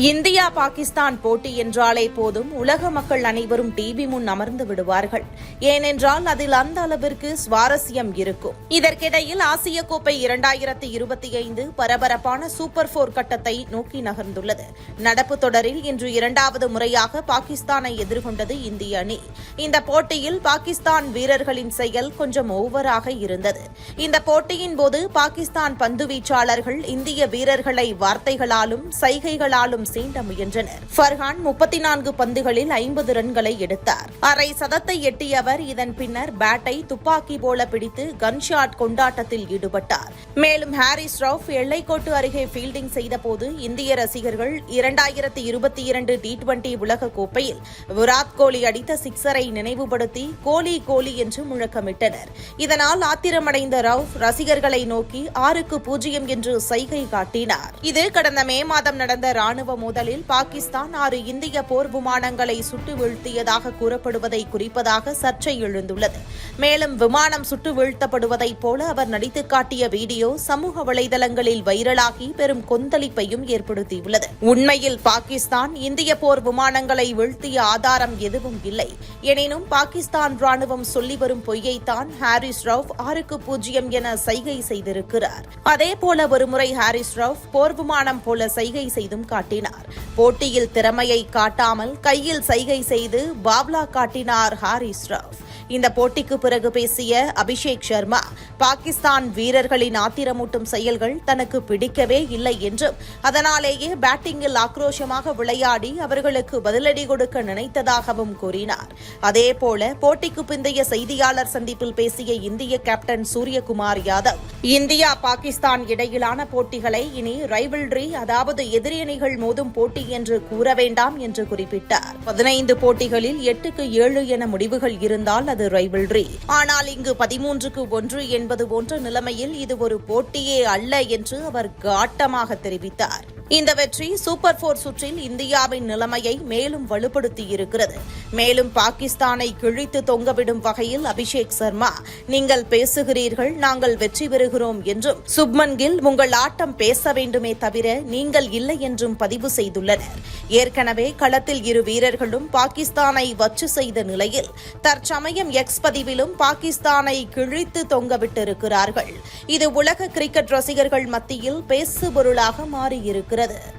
India Pakistan போட்டி என்றாலே போதும். உலக மக்கள் அனைவரும் டிவி முன் அமர்ந்து விடுவார்கள். ஏனென்றால் அதில் அந்த அளவிற்கு சுவாரஸ்யம் இருக்கும். இதற்கிடையில் ஆசிய கோப்பை இரண்டாயிரத்தி இருபத்தி ஐந்து பரபரப்பான சூப்பர் போர் கட்டத்தை நோக்கி நகர்ந்துள்ளது. நடப்பு தொடரில் இன்று இரண்டாவது முறையாக பாகிஸ்தானை எதிர்கொண்டது இந்திய அணி. இந்த போட்டியில் பாகிஸ்தான் வீரர்களின் செயல் கொஞ்சம் ஓவராக இருந்தது. இந்த போட்டியின் போது பாகிஸ்தான் பந்து வீச்சாளர்கள் இந்திய வீரர்களை வார்த்தைகளாலும் சைகைகளாலும் சீண்ட முயன்றனர். ஃபர்ஹான் முப்பத்தி நான்கு பந்துகளில் ஐம்பது ரன்களை எடுத்தார். அரை சதத்தை எட்டிய அவர் இதன் பின்னர் பேட்டை துப்பாக்கி போல பிடித்து கன்ஷாட் கொண்டாட்டத்தில் ஈடுபட்டார். மேலும் ஹாரிஸ் ரவுஃப் எல்லைக்கோட்டு அருகே ஃபீல்டிங் செய்தபோது இந்திய ரசிகர்கள் இரண்டாயிரத்தி இருபத்தி இரண்டு டி டுவெண்டி உலக கோப்பையில் விராட் கோலி அடித்த சிக்ஸரை நினைவுபடுத்தி கோலி கோலி என்று முழக்கமிட்டனர். இதனால் ஆத்திரமடைந்த ரவுஃப் ரசிகர்களை நோக்கி ஆறுக்கு பூஜ்ஜியம் என்று சைகை காட்டினார். இது கடந்த மே மாதம் நடந்த ராணுவ மோதலில் பாகிஸ்தான் ஆறு இந்திய போர் விமானங்களை சுட்டு வீழ்த்தியதாக கூறப்படுவதை குறிப்பதாக சர்ச்சை எழுந்துள்ளது. மேலும் விமானம் சுட்டு வீழ்த்தப்படுவதைப் போல அவர் நடித்து காட்டிய வீடியோ சமூக வலைதளங்களில் வைரலாகி பெரும் கொந்தளிப்பையும் ஏற்படுத்தியுள்ளது. உண்மையில் பாகிஸ்தான் இந்திய போர் விமானங்களை வீழ்த்திய ஆதாரம் எதுவும் இல்லை. எனினும் பாகிஸ்தான் ராணுவம் சொல்லி வரும் பொய்யைத்தான் ஹாரிஸ் ரவுஃப் ஆறுக்கு பூஜ்ஜியம் என சைகை செய்திருக்கிறார். அதேபோல ஒருமுறை ஹாரிஸ் ரவுஃப் போர் விமானம் போல சைகை செய்தும் காட்டினார். போட்டியில் திறமையை காட்டாமல் கையில் சைகை செய்து பாவ்லா காட்டினார் ஹாரிஸ் ரவுஃப் இந்த போட்டிக்கு பிறகு பேசிய அபிஷேக் சர்மா பாகிஸ்தான் வீரர்களின் ஆத்திரமூட்டும் செயல்கள் தனக்கு பிடிக்கவே இல்லை என்றும் அதனாலேயே பேட்டிங்கில் ஆக்ரோஷமாக விளையாடி அவர்களுக்கு பதிலடி கொடுக்க நினைத்ததாகவும் கூறினார். அதேபோல போட்டிக்கு பிந்தைய செய்தியாளர் சந்திப்பில் பேசிய இந்திய கேப்டன் சூரியகுமார் யாதவ் இந்தியா பாகிஸ்தான் இடையிலான போட்டிகளை இனி ரைவல்ரி அதாவது எதிரி அணிகள் மோதும் போட்டி என்று கூற வேண்டாம் என்று குறிப்பிட்டார். பதினைந்து போட்டிகளில் எட்டுக்கு ஏழு என முடிவுகள் இருந்தால் அது ரைவல்ரி ஆனால் இங்கு பதிமூன்றுக்கு ஒன்று என்பது போன்ற நிலைமையில் இது ஒரு போட்டியே அல்ல என்று அவர் காட்டமாக தெரிவித்தார். இந்த வெற்றி சூப்பர் போர் சுற்றில் இந்தியாவின் நிலைமையை மேலும் வலுப்படுத்தியிருக்கிறது. மேலும் பாகிஸ்தானை கிழித்து தொங்கவிடும் வகையில் அபிஷேக் சர்மா நீங்கள் பேசுகிறீர்கள் நாங்கள் வெற்றி பெறுகிறோம் என்றும் சுப்மன் கில் உங்கள் ஆட்டம் பேச வேண்டுமே தவிர நீங்கள் இல்லை என்றும் பதிவு செய்துள்ளனர். ஏற்கனவே களத்தில் இரு வீரர்களும் பாகிஸ்தானை வச்சு செய்த நிலையில் தற்சமயம் எக்ஸ் பதிவிலும் பாகிஸ்தானை கிழித்து தொங்கவிட்டிருக்கிறார்கள். இது உலக கிரிக்கெட் ரசிகர்கள் மத்தியில் பேசுபொருளாக மாறியிருக்கிறது. இருக்கிறது